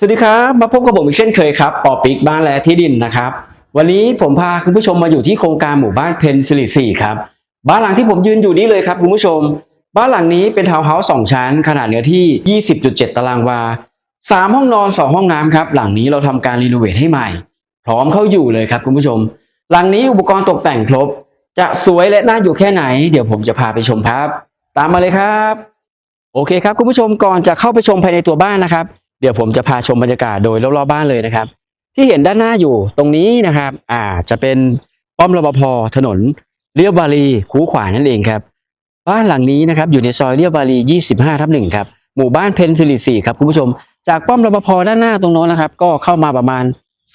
สวัสดีครับ มาพบกับผมอีกเช่นเคยครับปอปิกบ้านและที่ดินนะครับ วันนี้ผมพาคุณผู้ชมมาอยู่ที่โครงการหมู่บ้านเพนซิลิสี่ครับ บ้านหลังที่ผมยืนอยู่นี้เลยครับคุณผู้ชม บ้านหลังนี้เป็นทาวน์เฮาส์สองชั้น ขนาดเนื้อที่ 20.7 ตารางวาสามห้องนอนสองห้องน้ำครับ หลังนี้เราทำการรีโนเวทให้ใหม่ พร้อมเข้าอยู่เลยครับคุณผู้ชม หลังนี้อุปกรณ์ตกแต่งครบ จะสวยและน่าอยู่แค่ไหน เดี๋ยวผมจะพาไปชมครับ ตามมาเลยครับ โอเคครับคุณผู้ชมก่อนจะเข้าไปชมภายในตัวบ้านนะครับ เดี๋ยวผมจะพาชมบรรยากาศโดยรอบๆบ้านเลยนะครับ ที่เห็นด้านหน้าอยู่ตรงนี้นะครับ อ่าจะเป็นป้อมรปภถนนเรียบวารีคูขวานั่นเองครับ บ้านหลังนี้นะครับอยู่ในซอยเรียบวารี 25 ทับหนึ่งครับหมู่บ้านเพนซิลิสี่ครับคุณผู้ชม จากป้อมรปภด้านหน้าตรงโน้นนะครับ ก็เข้ามาประมาณ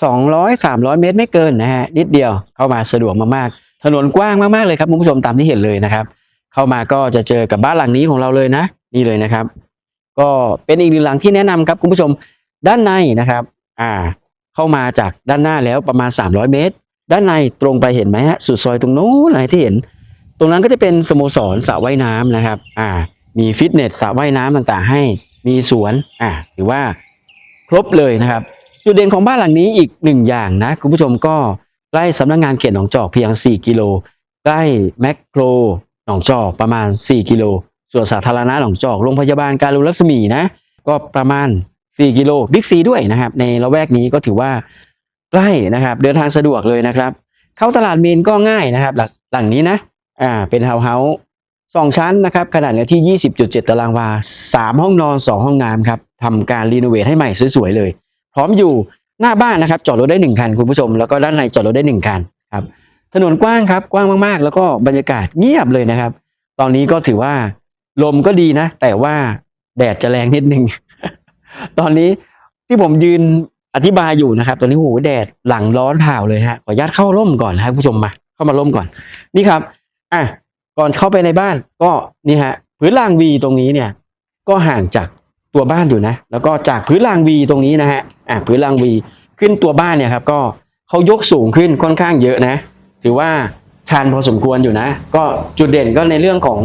200-300 เมตรไม่เกินนะฮะนิดเดียวเข้ามาสะดวกมากๆถนนกว้างมากๆเลยครับคุณผู้ชมตามที่เห็นเลยนะครับ เข้ามาก็จะเจอกับบ้านหลังนี้ของเราเลยนะ นี่เลยนะครับ ก็เป็นอีกหนึ่งหลังที่แนะนำครับคุณผู้ชมด้านในนะครับอ่าเข้ามาจากด้านหน้าแล้วประมาณ 300 เมตร ด้านในตรงไปเห็นไหมฮะสุดซอยตรงโน้นอะไรที่เห็น ตรงนั้นก็จะเป็นสโมสรสระว่ายน้ำนะครับอ่ามีฟิตเนสสระว่ายน้ำต่างๆ ให้มีสวนอ่าหรือว่าครบเลยนะครับ จุดเด่นของบ้านหลังนี้อีกหนึ่งอย่างนะคุณผู้ชมก็ใกล้สำนักงานเขตหนองจอกเพียง 4 กิโลใกล้แมคโครหนองจอกประมาณ 4 กิโล ส่วนสาธารณะหนองจอกโรงพยาบาลการุรัศมีนะ ก็ประมาณ 4 กิโลบิ๊กซีด้วยนะครับ ในละแวกนี้ก็ถือว่าใกล้นะครับ เดินทางสะดวกเลยนะครับ เข้าตลาดเมนก็ง่ายนะครับ หลังหลังนี้นะอ่าเป็นทาวน์เฮาส์สองชั้นนะครับขนาดเนื้อที่ 20.7 ตารางวา 3 ห้องนอน 2 ห้องน้ำครับทำการรีโนเวทให้ใหม่สวยๆเลย พร้อมอยู่หน้าบ้านนะครับ จอดรถได้ 1 คันคุณผู้ชม แล้วก็ด้านในจอดรถได้ 1 คันครับถนนกว้างครับกว้างมากๆ แล้วก็บรรยากาศเงียบเลยนะครับ ตอนนี้ก็ถือว่า ลมก็ดีนะ แต่ว่าแดดจะแรงนิดนึง ตอนนี้ที่ผมยืนอธิบายอยู่นะครับ ตอนนี้โอ้โหแดดหลังร้อนเผาเลยฮะขออนุญาตเข้าร่มก่อนนะครับคุณผู้ชมมา เข้ามาร่มก่อน นี่ครับ อะก่อนเข้าไปในบ้าน ก็นี่ฮะพื้นรางวีตรงนี้เนี่ย ก็ห่างจากตัวบ้านอยู่นะ แล้วก็จากพื้นรางวีตรงนี้นะฮะอะพื้นรางวีขึ้นตัวบ้านเนี่ยครับ ก็เขายกสูงขึ้นค่อนข้างเยอะนะ ถือว่าชันพอสมควรอยู่นะ ก็จุดเด่นก็ในเรื่องของ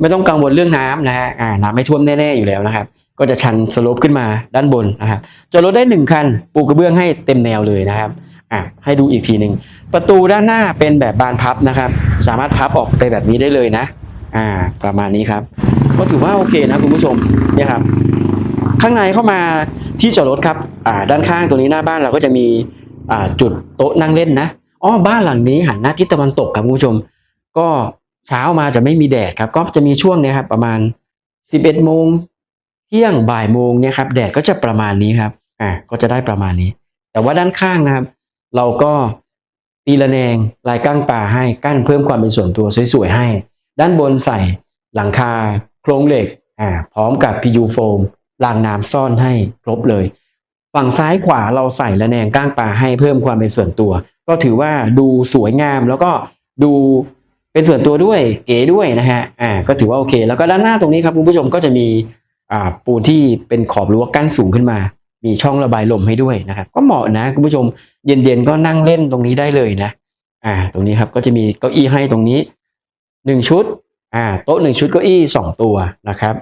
ไม่ต้องกังวลเรื่องน้ำนะฮะอ่าน้ำไม่ท่วมแน่ๆอยู่แล้วนะครับ ก็จะชันสโลปขึ้นมาด้านบนนะครับจอดรถได้หนึ่งคัน ปูกระเบื้องให้เต็มแนวเลยนะครับอะให้ดูอีกทีหนึ่งประตูด้านหน้าเป็นแบบบานพับนะครับ สามารถพับออกไปแบบนี้ได้เลยนะ อ่า ประมาณนี้ครับ ก็ถือว่าโอเคนะคุณผู้ชมเนี่ยครับ ข้างในเข้ามาที่จอดรถครับ อ่า ด้านข้างตรงนี้หน้าบ้านเราก็จะมีอ่าจุดโต๊ะนั่งเล่นนะอ๋อบ้านหลังนี้หันหน้าทิศตะวันตกครับคุณผู้ชม ก็ เช้ามาจะไม่มีแดดครับ ก็จะมีช่วงเนี้ยครับประมาณ 11โมงเที่ยงบ่ายโมงเนี่ยครับแดดก็จะประมาณนี้ครับอ่าก็จะได้ประมาณนี้ แต่ว่าด้านข้างนะครับ เราก็ตีละแนงลายก้างปลาให้กั้นเพิ่มความเป็นส่วนตัวสวยๆให้ ด้านบนใส่หลังคาโครงเหล็กอ่าพร้อมกับ PU โฟมรางน้ำซ่อนให้ครบเลย ฝั่งซ้ายขวาเราใส่ละแนงก้างปลาให้เพิ่มความเป็นส่วนตัว ก็ถือว่าดูสวยงามแล้วก็ดู เป็นส่วนตัวด้วยเก๋ด้วยนะฮะอ่าก็ถือว่าโอเค แล้วก็ด้านหน้าตรงนี้ครับคุณผู้ชมก็จะมีอ่าปูนที่เป็นขอบรั้วกั้นสูงขึ้นมา มีช่องระบายลมให้ด้วยนะครับ ก็เหมาะนะคุณผู้ชมเย็นๆก็นั่งเล่นตรงนี้ได้เลยนะ อ่า ตรงนี้ครับก็จะมีเก้าอี้ให้ตรงนี้หนึ่งชุด อ่า โต๊ะหนึ่งชุดเก้าอี้สองตัวนะครับ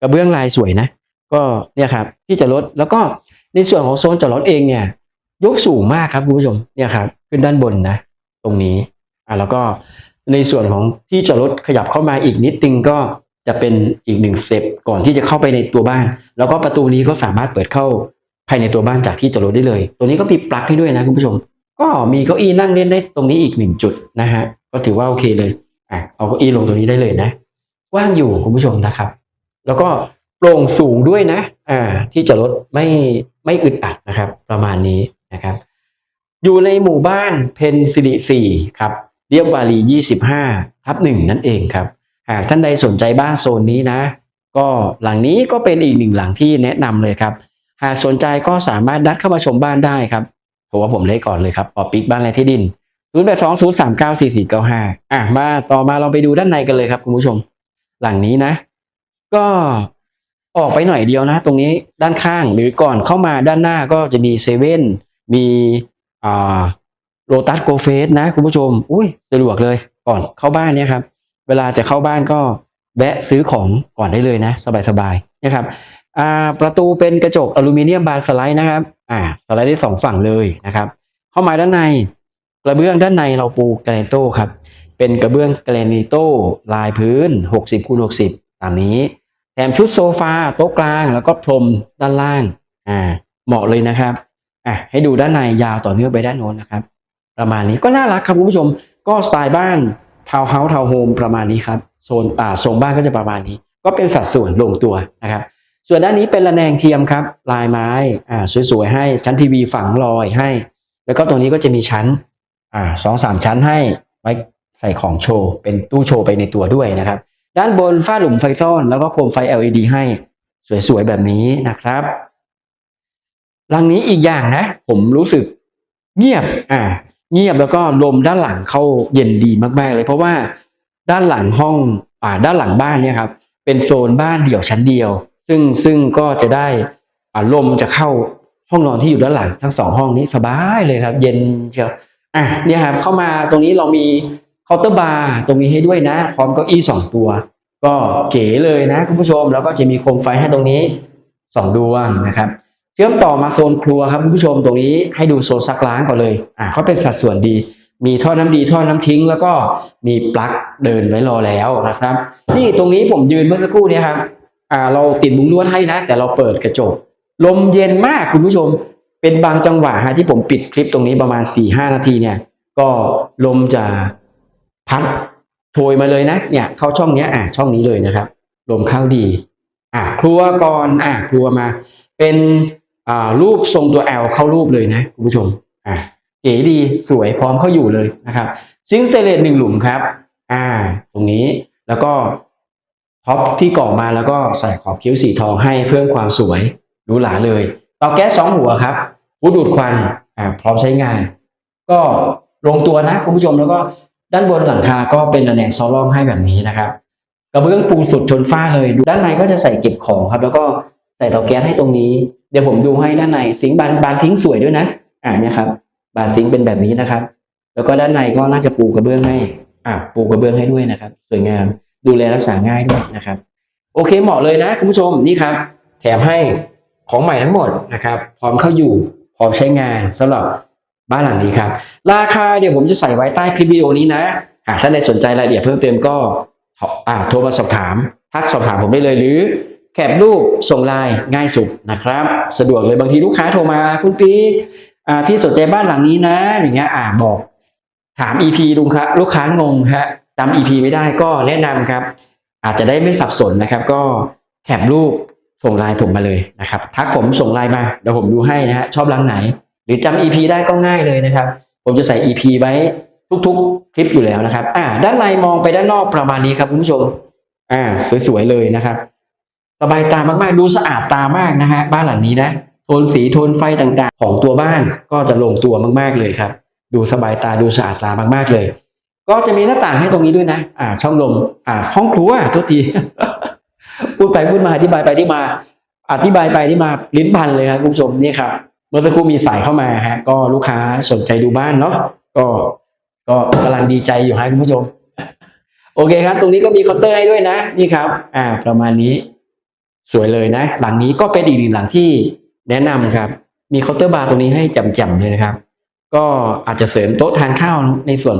กระเบื้องลายสวยนะ ก็เนี่ยครับที่จอดแล้วก็ในส่วนของโซนจอดรถเองเนี่ยยกสูงมากครับคุณผู้ชมเนี่ยครับขึ้นด้านบนนะ ตรงนี้อ่าแล้วก็ ในส่วนของที่จอดรถขยับเข้ามาอีกนิดนึงก็จะเป็นอีกหนึ่งเต็ปก่อนที่จะเข้าไปในตัวบ้าน แล้วก็ประตูนี้ก็สามารถเปิดเข้าภายในตัวบ้านจากที่จอดรถได้เลย ตัวนี้ก็มีปลั๊กให้ด้วยนะคุณผู้ชม ก็มีเก้าอี้นั่งเล่นได้ตรงนี้อีกหนึ่งจุดนะฮะก็ถือว่าโอเคเลยอะเอาเก้าอี้ลงตรงนี้ได้เลยนะกว้างอยู่คุณผู้ชมนะครับ แล้วก็โปร่งสูงด้วยนะ อ่า ที่จอดรถไม่ไม่อึดอัดนะครับ ประมาณนี้นะครับ อยู่ในหมู่บ้านเพนซิลิสี่ครับ เรียบวารี25ทับหนึ่งนั่นเองครับ หากท่านใดสนใจบ้านโซนนี้นะ ก็หลังนี้ก็เป็นอีกหนึ่งหลังที่แนะนำเลยครับ หากสนใจก็สามารถนัดเข้ามาชมบ้านได้ครับโทรว่าผมเลยก่อนเลยครับปอปิกบ้านไรที่ดิน0 8 2 0 3 9 4 4 9 5อะมาต่อมาเราไปดูด้านในกันเลยครับคุณผู้ชม หลังนี้นะ ก็ออกไปหน่อยเดียวนะ ตรงนี้ด้านข้างหรือก่อนเข้ามาด้านหน้าก็จะมีเซเว่นมีอ่า โรตัสโกเฟสนะคุณผู้ชม อุ้ยสะดวกเลยก่อนเข้าบ้านเนี่ยครับ เวลาจะเข้าบ้านก็แวะซื้อของก่อนได้เลยนะ สบายๆนะครับอ่าประตูเป็นกระจกอลูมิเนียมบานสไลด์นะครับอ่าสไลด์ได้สองฝั่งเลยนะครับ เข้ามาด้านในกระเบื้องด้านในเราปูแกรนโต้ครับ เป็นกระเบื้องแกรนิโต้ลายพื้น 60คูณ60 ตามนี้ แถมชุดโซฟาโต๊ะกลางแล้วก็พรมด้านล่างอ่าเหมาะเลยนะครับอะให้ดูด้านในยาวต่อเนื่องไปด้านโน้นนะครับ ประมาณนี้ก็น่ารักครับคุณผู้ชม ก็สไตล์บ้านทาวน์เฮาส์ทาวน์โฮมประมาณนี้ครับโซนอ่าทรงบ้านก็จะประมาณนี้ ก็เป็นสัดส่วนลงตัวนะครับ ส่วนด้านนี้เป็นระแนงเทียมครับ ลายไม้อ่าสวยๆให้ชั้นทีวีฝังรอยให้ แล้วก็ตรงนี้ก็จะมีชั้นอ่าสองสามชั้นให้ไว้ใส่ของโชว์เป็นตู้โชว์ไปในตัวด้วยนะครับ ด้านบนฝ้าหลุมไฟซ่อน แล้วก็โคมไฟ LED ให้สวยๆแบบนี้นะครับหลังนี้อีกอย่างนะ ผมรู้สึกเงียบอ่า เงียบแล้วก็ลมด้านหลังเข้าเย็นดีมากๆ เลยเพราะว่าด้านหลังห้องอ่าด้านหลังบ้านเนี่ยครับเป็นโซนบ้านเดี่ยวชั้นเดียว ซึ่งซึ่งก็จะได้อ่าลมจะเข้าห้องนอนที่อยู่ด้านหลังทั้งสองห้องนี้สบายเลยครับ เย็นเชียวอะเนี่ยครับเข้ามาตรงนี้เรามีเคาน์เตอร์บาร์ตรงนี้ให้ด้วยนะพร้อมเก้าอี้สองตัว ก็เก๋เลยนะคุณผู้ชมแล้วก็จะมีโคมไฟให้ตรงนี้สองดวงนะครับ เชื่อมต่อมาโซนครัวครับคุณผู้ชมตรงนี้ให้ดูโซนซักล้างก่อนเลยอ่าเขาเป็นสัดส่วนดี มีท่อน้ำดีท่อน้ำทิ้ง แล้วก็มีปลั๊กเดินไว้รอแล้วนะครับ นี่ตรงนี้ผมยืนเมื่อสักครู่นี้ครับอ่าเราติดมุ้งลวดให้นะ แต่เราเปิดกระจก ลมเย็นมากคุณผู้ชม เป็นบางจังหวะฮะที่ผมปิดคลิปตรงนี้ประมาณ4ี่ห้านาทีเนี่ย ก็ลมจะพัดโชยมาเลยนะ เนี่ยเข้าช่องเนี้ยอ่าช่องนี้เลยนะครับ ลมเข้าดี อ่าครัวก่อนอ่าครัวมา เป็น รูปทรงตัว L เข้ารูปเลยนะคุณผู้ชมอ่าเก๋ดีสวยพร้อมเข้าอยู่เลยนะครับซิงสเตเลสหนึ่งหลุมครับ อ่า ตรงนี้แล้วก็ท็อปที่ก่อมาแล้วก็ใส่ขอบคิ้วสีทองให้เพิ่มความสวยหรูหราเลยเตาแก๊สสองหัวครับผู้ดูดควันอ่าพร้อมใช้งาน ก็ลงตัวนะคุณผู้ชมแล้วก็ด้านบนหลังคาก็เป็นระแนงซอลล่องให้แบบนี้นะครับกระเบื้องปูสุดชนฝ้าเลยด้านในก็จะใส่เก็บของครับ แล้วก็ ใส่เตาแก๊สให้ตรงนี้ เดี๋ยวผมดูให้ด้านในซิงบานบานซิงสวยด้วยนะ อ่าเนี่ยครับ บานซิงเป็นแบบนี้นะครับ แล้วก็ด้านในก็น่าจะปูกระเบื้องให้อ่าปูกระเบื้องให้ด้วยนะครับ สวยงาม ดูแลรักษาง่ายด้วยนะครับ โอเคเหมาะเลยนะคุณผู้ชมนี่ครับ แถมให้ของใหม่ทั้งหมดนะครับ พร้อมเข้าอยู่พร้อมใช้งานสำหรับบ้านหลังนี้ครับ ราคาเดี๋ยวผมจะใส่ไว้ใต้คลิปวิดีโอนี้นะหากท่านใดสนใจรายละเอียดเพิ่มเติมก็อ่าโทรมาสอบถาม ทักสอบถามผมได้เลยหรือ แคปรูปส่งไลน์ง่ายสุดนะครับ สะดวกเลยบางทีลูกค้าโทรมาคุณปีอ่าพี่สนใจบ้านหลังนี้นะอย่างเงี้ยอ่าบอก ถาม EP ลุงครับลูกค้างงฮะจำ EP ไม่ได้ก็แนะนำครับ อาจจะได้ไม่สับสนนะครับ ก็แคปรูปส่งไลน์ผมมาเลยนะครับ ทักผมส่งไลน์มาเดี๋ยวผมดูให้นะฮะชอบรังไหน หรือจำ EP ได้ก็ง่ายเลยนะครับ ผมจะใส่ EP ไว้ทุกๆ คลิปอยู่แล้วนะครับ อ่า ด้านในมองไปด้านนอกประมาณนี้ครับคุณผู้ชม อ่า สวยๆเลยนะครับ สบายตามากๆ ดูสะอาดตามากนะฮะบ้านหลังนี้นะโทนสีโทนไฟต่างๆ ของตัวบ้านก็จะลงตัวมากๆเลยครับ ดูสบายตาดูสะอาดตามากๆเลย ก็จะมีหน้าต่างให้ตรงนี้ด้วยนะ อ่า ช่องลมอ่า ห้องครัวโทษทีพูดไปพูดมาอธิบายไปที่มา อธิบายไปที่มาลิ้นพันเลยครับคุณผู้ชมนี่ครับเมื่อสักครู่มีสายเข้ามาฮะ ก็ลูกค้าสนใจดูบ้านเนาะก็ ก็กำลังดีใจอยู่ฮะคุณผู้ชม โอเคครับ ตรงนี้ก็มีเคาน์เตอร์ให้ด้วยนะ นี่ครับ อ่า ประมาณนี้ สวยเลยนะ หลังนี้ก็เป็นอีกหนึ่งหลังที่แนะนำครับ มีเคาน์เตอร์บาร์ตรงนี้ให้จำๆเลยนะครับ ก็อาจจะเสริมโต๊ะทานข้าวในส่วน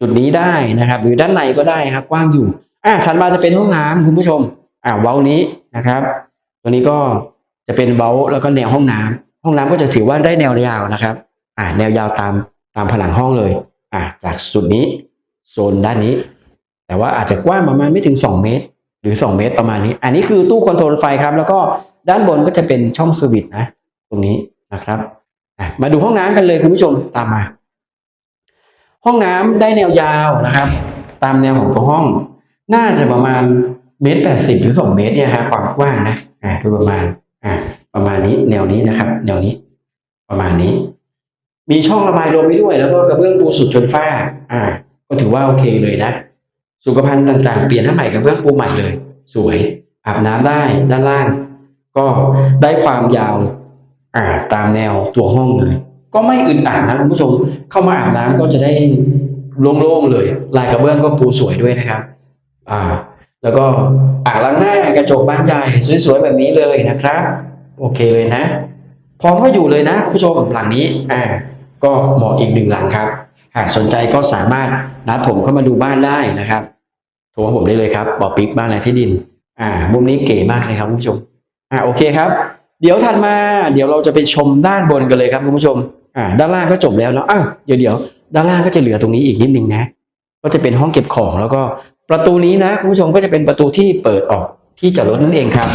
จุดนี้ได้นะครับ หรือด้านในก็ได้ครับกว้างอยู่อ่าถัดมาจะเป็นห้องน้ำคุณผู้ชม อ่าเว้านี้นะครับ ตัวนี้ก็จะเป็นเว้าแล้วก็แนวห้องน้ำห้องน้ำก็จะถือว่าได้แนวยาวนะครับ อ่า แนวยาวตามตามผนังห้องเลย อ่าจากจุดนี้โซนด้านนี้ แต่ว่าอาจจะกว้างประมาณไม่ถึง 2 เมตร รือ 2 เมตรประมาณนี้ อันนี้คือตู้คอนโทรลไฟครับ แล้วก็ด้านบนก็จะเป็นช่องสวิตช์นะ ตรงนี้นะครับมาดูห้องน้ำกันเลยคุณผู้ชมตามมา ห้องน้ำได้แนวยาวนะครับ ตามแนวของตัวห้อง น่าจะประมาณเมตรแปดสิบหรือสองเมตรเนี่ยฮะความกว้างนะอ่าโดยประมาณอ่าประมาณนี้แนวนี้นะครับ แนวนี้ ประมาณนี้ มีช่องระบายลมไปด้วย แล้วก็กระเบื้องปูสุดจนฝ้า อ่า ก็ถือว่าโอเคเลยนะ สุขภัณฑ์ต่างๆ เปลี่ยนให้ใหม่กระเบื้องปูใหม่เลย สวย อาบน้ำได้ด้านล่าง ก็ได้ความยาวอ่าตามแนวตัวห้องเลย ก็ไม่อึดอัดนะคุณผู้ชม เข้ามาอาบน้ำก็จะได้โล่งๆเลย ลายกระเบื้องก็ปูสวยด้วยนะครับ อ่า แล้วก็อ่างล้างหน้ากระจกบานใหญ่สวยๆแบบนี้เลยนะครับ โอเคเลยนะ พร้อมก็อยู่เลยนะคุณผู้ชมหลังนี้ อ่า ก็เหมาะอีกหนึ่งหลังครับ หากสนใจก็สามารถนัดผมเข้ามาดูบ้านได้นะครับ โทรผมได้เลยครับบอปิ๊กบ้านอะไรที่ดิน อ่ามุมนี้เก๋มากเลยครับคุณผู้ชม อ่าโอเคครับ เดี๋ยวถัดมาเดี๋ยวเราจะไปชมด้านบนกันเลยครับคุณผู้ชม อ่า ด้านล่างก็จบแล้วเนาะอะเดี๋ยวเดี๋ยวด้านล่างก็จะเหลือตรงนี้อีกนิดนึงนะ ก็จะเป็นห้องเก็บของแล้วก็ประตูนี้นะคุณผู้ชมก็จะเป็นประตูที่เปิดออกที่จอดรถนั่นเองครับ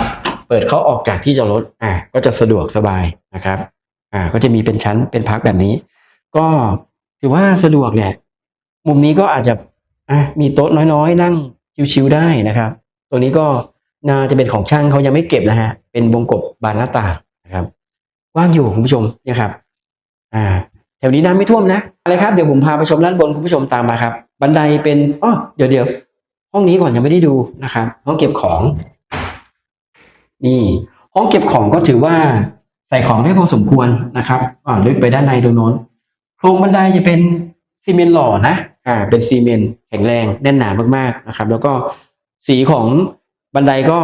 เปิดเข้าออกจากที่จอดรถ อ่า ก็จะสะดวกสบายนะครับ อ่า ก็จะมีเป็นชั้นเป็นพักแบบนี้ ก็ถือว่าสะดวกแหละ มุมนี้ก็อาจจะ อะมีโต๊ะน้อยๆ นั่งชิวๆได้นะครับ ตัวนี้ก็น่าจะเป็นของช่างเขายังไม่เก็บนะฮะเป็นวงกบบานหน้าต่างนะครับว่างอยู่คุณผู้ชมนี่ยครับอ่าแถวนี้น้ำไม่ท่วมนะอะไรครับเดี๋ยวผมพาไปชมด้านบนคุณผู้ชมตามมาครับ บันไดเป็นอ๋อเดี๋ยวเดี๋ยวห้องนี้ก่อนยังไม่ได้ดูนะครับ ห้องเก็บของ นี่ ห้องเก็บของก็ถือว่าใส่ของได้พอสมควรนะครับอ่าลึกไปด้านในตรงโน้นโครงบันไดจะเป็นซีเมนต์หล่อนะ อ่าเป็นซีเมนต์แข็งแรงแน่นหนามากๆนะครับ แล้วก็สีของบันไดก็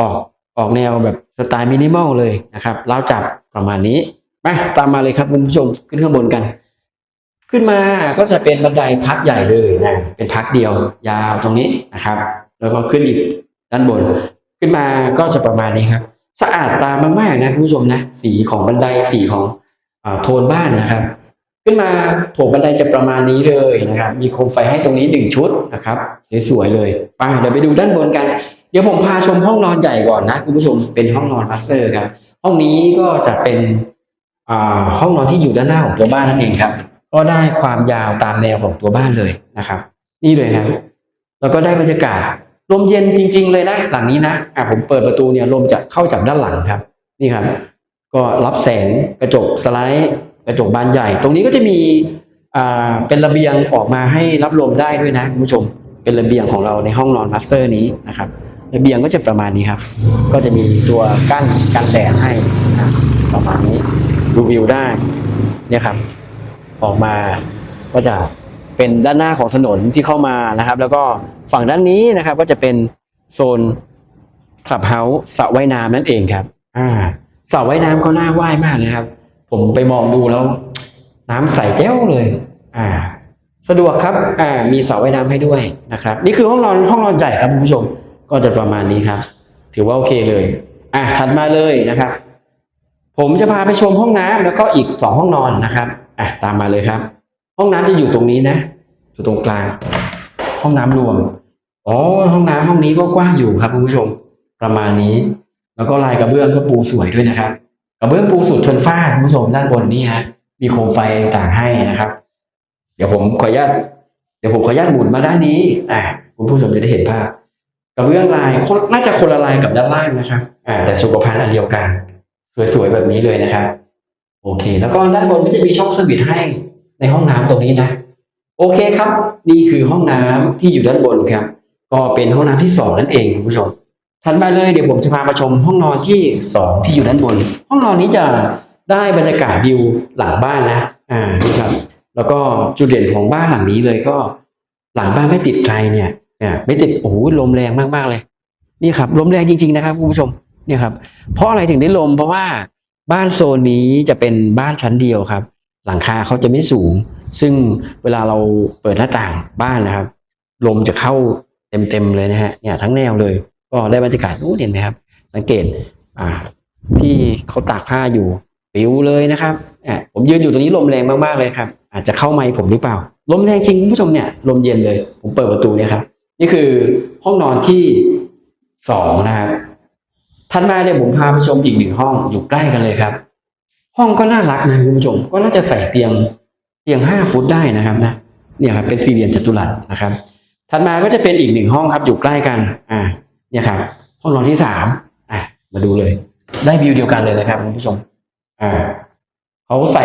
ออกออกแนวแบบสไตล์มินิมอลเลยนะครับเราจับประมาณนี้มาตามมาเลยครับคุณผู้ชมขึ้นข้างบนกัน ขึ้นมาก็จะเป็นบันไดพักใหญ่เลยนะเป็นพักเดียว ยาวตรงนี้นะครับ แล้วก็ขึ้นอีกด้านบน ขึ้นมาก็จะประมาณนี้ครับ สะอาดตามากๆนะคุณผู้ชมนะสีของบันไดสีของอโทนบ้านนะครับ ขึ้นมาโถบันไดจะประมาณนี้เลยนะครับ มีโคมไฟให้ตรงนี้หนึ่งชุดนะครับสวยๆเลยไป้าเดี๋ยวไปดูด้านบนกัน เดี๋ยวผมพาชมห้องนอนใหญ่ก่อนนะคุณผู้ชมเป็นห้องนอนมาสเตอร์ครับ ห้องนี้ก็จะเป็นอ่าห้องนอนที่อยู่ด้านหน้าของตัวบ้านนั่นเองครับ ก็ได้ความยาวตามแนวของตัวบ้านเลยนะครับ นี่เลยครับ แล้วก็ได้บรรยากาศลมเย็นจริง ๆ เลยนะหลังนี้นะอะผมเปิดประตูเนี่ยลมจะเข้าจากด้านหลังครับ นี่ครับ ก็รับแสงกระจกสไลด์ กระจกบานใหญ่ ตรงนี้ก็จะมีเป็นระเบียงออกมาให้รับลมได้ด้วยนะคุณผู้ชม เป็นระเบียงของเราในห้องนอนมาสเตอร์นี้นะครับ ระเบียงก็จะประมาณนี้ครับ ก็จะมีตัวกั้นกันแดดให้นะประมาณนี้ดูวิวได้เนี่ยครับ ออกมาก็จะเป็นด้านหน้าของถนนที่เข้ามานะครับ แล้วก็ฝั่งด้านนี้นะครับ ก็จะเป็นโซนคลับเฮาส์สระว่ายน้ำนั่นเองครับ อ่าสระว่ายน้ำก็น่าว่ายมากเลยครับ ผมไปมองดูแล้ว น้ำใสแจ้วเลย อ่า สะดวกครับ อ่า มีสระว่ายน้ำให้ด้วยนะครับ นี่คือห้องนอนห้องนอนใหญ่ครับคุณผู้ชม ก็จะประมาณนี้ครับ ถือว่าโอเคเลย อะถัดมาเลยนะครับ ผมจะพาไปชมห้องน้ำแล้วก็อีกสองห้องนอนนะครับ อะตามมาเลยครับ ห้องน้ำจะอยู่ตรงนี้นะ อยู่ตรงกลาง ห้องน้ำรวมอ๋อห้องน้ำห้องนี้ก็กว้างอยู่ครับคุณผู้ชม ประมาณนี้ แล้วก็ลายกระเบื้องก็ปูสวยด้วยนะครับ กระเบื้องปูสุดชนฟ้าคุณผู้ชมด้านบนนี่ฮะมีโคมไฟต่างให้นะครับ เดี๋ยวผมขออนุญาตเดี๋ยวผมขออนุญาตหมุนมาด้านนี้อะคุณผู้ชมจะได้เห็นภาพกระเบื้องลายคนน่าจะคนละลายกับด้านล่างนะครับอ่าแต่สุขภัณฑ์อันเดียวกัน สวยๆแบบนี้เลยนะครับ โอเค แล้วก็ด้านบนก็จะมีช่องสวิตให้ในห้องน้ำตรงนี้นะ โอเคครับ นี่คือห้องน้ำที่อยู่ด้านบนครับ ก็เป็นห้องน้ำที่สองนั่นเองคุณผู้ชม ถัดมาเลยเดี๋ยวผมจะพามาชมห้องนอนที่สองที่อยู่ด้านบน ห้องนอนนี้จะได้บรรยากาศวิวหลังบ้านนะอ่านี่ครับ แล้วก็จุดเด่นของบ้านหลังนี้เลยก็ หลังบ้านไม่ติดใครเนี่ยเนี่ยไม่ติดโอ้โหลมแรงมากๆเลย นี่ครับลมแรงจริง ๆ นะครับคุณผู้ชมเนี่ยครับ เพราะอะไรถึงได้ลมเพราะว่าบ้านโซนนี้จะเป็นบ้านชั้นเดียวครับ หลังคาเขาจะไม่สูง ซึ่งเวลาเราเปิดหน้าต่างบ้านนะครับ ลมจะเข้าเต็มๆเลยนะฮะเนี่ยทั้งแนวเลย ก็ได้บรรยากาศนู้นเห็นไหมครับ สังเกตอ่าที่เขาตากผ้าอยู่ปิวเลยนะครับอะผมยืนอยู่ตรงนี้ลมแรงมากๆเลยครับ อาจจะเข้าไมค์ผมหรือเปล่า ลมแรงจริงคุณผู้ชมเนี่ยลมเย็นเลย ผมเปิดประตูเนี่ยครับ นี่คือห้องนอนที่สองนะครับถัดมาเนี่ยผมพาไปชมอีกหนึ่งห้องอยู่ใกล้กันเลยครับ ห้องก็น่ารักนะคุณผู้ชมก็น่าจะใส่เตียงเตียงห้าฟุตได้นะครับนะเนี่ยครับเป็นสี่เหลี่ยมจัตุรัสนะครับ ถัดมาก็จะเป็นอีกหนึ่งห้องครับอยู่ใกล้กัน อ่า เนี่ยครับห้องนอนที่สามอะมาดูเลย ได้วิวเดียวกันเลยนะครับคุณผู้ชม อ่าเขาใส่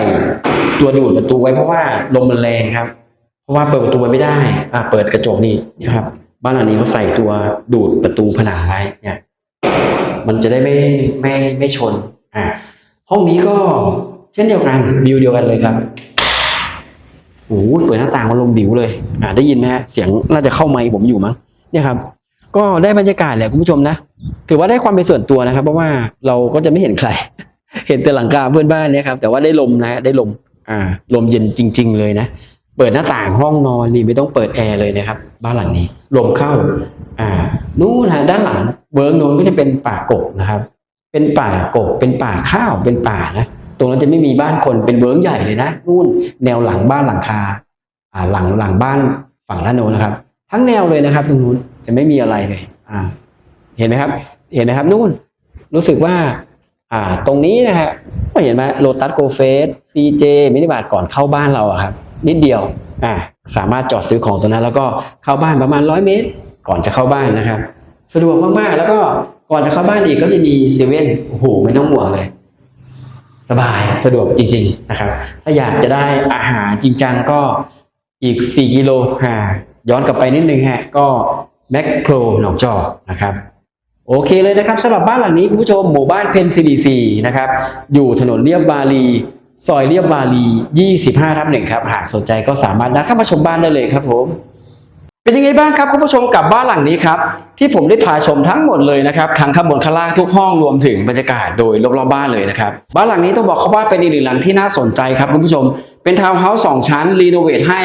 ตัวดูดประตูไว้เพราะว่าลมมันแรงครับ เพราะว่าเปิดประตูไว้ไม่ได้ อ่าเปิดกระจกนี่นะครับ บ้านหลังนี้เขาใส่ตัวดูดประตูผนังไว้เนี่ย มันจะได้ไม่ไม่ไม่ชน อ่าห้องนี้ก็เช่นเดียวกันวิวเดียวกันเลยครับโอ้โหเปิดหน้าต่างมาลมบิวเลย อ่า ได้ยินไหมฮะเสียงน่าจะเข้าไมค์ผมอยู่มั้งเนี่ยครับ ก็ได้บรรยากาศแหละคุณผู้ชมนะ ถือว่าได้ความเป็นส่วนตัวนะครับ เพราะว่าเราก็จะไม่เห็นใคร เห็นแต่หลังคาเพื่อนบ้านเนี่ยครับแต่ว่าได้ลมนะได้ลมอ่าลมเย็นจริง ๆ เลยนะเปิดหน้าต่างห้องนอนนี่ไม่ต้องเปิดแอร์เลยนะครับ บ้านหลังนี้ลมเข้า อ่า นู่นนะด้านหลังเวิร์กโน้นก็จะเป็นป่ากกนะครับ เป็นป่ากกเป็นป่าข้าวเป็นป่านะตรงนั้นจะไม่มีบ้านคนเป็นเวิร์กใหญ่เลยนะนู่นแนวหลังบ้านหลังคา อ่าหลังหลังบ้านฝั่งด้านโน้นนะครับ ทั้งแนวเลยนะครับ ตรงนู้น จะไม่มีอะไรเลย อ่า เห็นไหมครับ เห็นไหมครับนู่น รู้สึกว่า อ่า ตรงนี้นะฮะก็เห็นไหมโลตัสโกเฟสซีเจมินิบาทก่อนเข้าบ้านเราอะครับ นิดเดียว อ่า สามารถจอดซื้อของตรงนั้น แล้วก็เข้าบ้านประมาณร้อยเมตร ก่อนจะเข้าบ้านนะครับ สะดวกมากๆ แล้วก็ก่อนจะเข้าบ้านอีกก็จะมีเซเว่นโอ้โหไม่ต้องห่วงเลยสบายสะดวกจริง ๆ นะครับ ถ้าอยากจะได้อาหารจริงจังก็อีก 4 กิโลฮะย้อนกลับไปนิดนึงฮะ ก็ แมคโครหนองจอกนะครับโอเคเลยนะครับสำหรับบ้านหลังนี้คุณผู้ชมหมู่บ้านเพนซิลีซีนะครับอยู่ถนนเรียบบาลีซอยเรียบบาลี 25 ทับหนึ่งครับ หากสนใจก็สามารถนัดเข้ามาชมบ้านได้เลยครับผม เป็นยังไงบ้างครับคุณผู้ชมกับบ้านหลังนี้ครับ ที่ผมได้พาชมทั้งหมดเลยนะครับทั้งข้างบนข้างล่างทุกห้องรวมถึงบรรยากาศโดยรอบๆบ้านเลยนะครับ บ้านหลังนี้ต้องบอกเขาว่าเป็นอีกหนึ่งหลังที่น่าสนใจครับคุณผู้ชม เป็นทาวน์เฮาส์สองชั้นรีโนเวทให้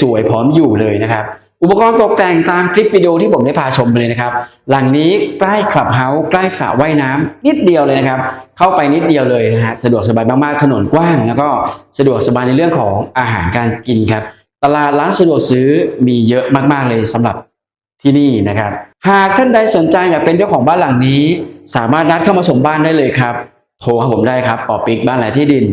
สวยๆพร้อมอยู่เลยนะครับ อุปกรณ์ตกแต่งตามคลิปวิดีโอที่ผมได้พาชมไปเลยนะครับ หลังนี้ใกล้คลับเฮาส์ใกล้สระว่ายน้ำนิดเดียวเลยนะครับ เข้าไปนิดเดียวเลยนะฮะสะดวกสบายมากๆถนนกว้าง แล้วก็สะดวกสบายในเรื่องของอาหารการกินครับ ตลาดร้านสะดวกซื้อมีเยอะมากๆเลยสำหรับที่นี่นะครับ หากท่านใดสนใจอยากเป็นเจ้าของบ้านหลังนี้ สามารถนัดเข้ามาชมบ้านได้เลยครับ โทรหาผมได้ครับปอปิกบ้านหลายที่ดิน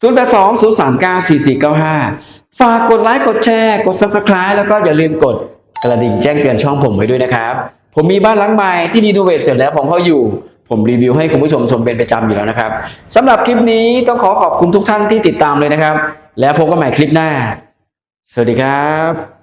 0 8 2 0 3 9 4 4 9 5 ฝากกดไลค์กดแชร์กด subscribe แล้วก็อย่าลืมกดกระดิ่งแจ้งเตือนช่องผมไว้ด้วยนะครับ ผมมีบ้านหลังใหม่ที่ดีโนเวทเสร็จแล้วผมเข้าอยู่ ผมรีวิวให้คุณผู้ชมชมเป็นประจำอยู่แล้วนะครับสำหรับคลิปนี้ต้องขอขอบคุณทุกท่านที่ติดตามเลยนะครับ แล้วพบกันใหม่คลิปหน้า สวัสดีครับ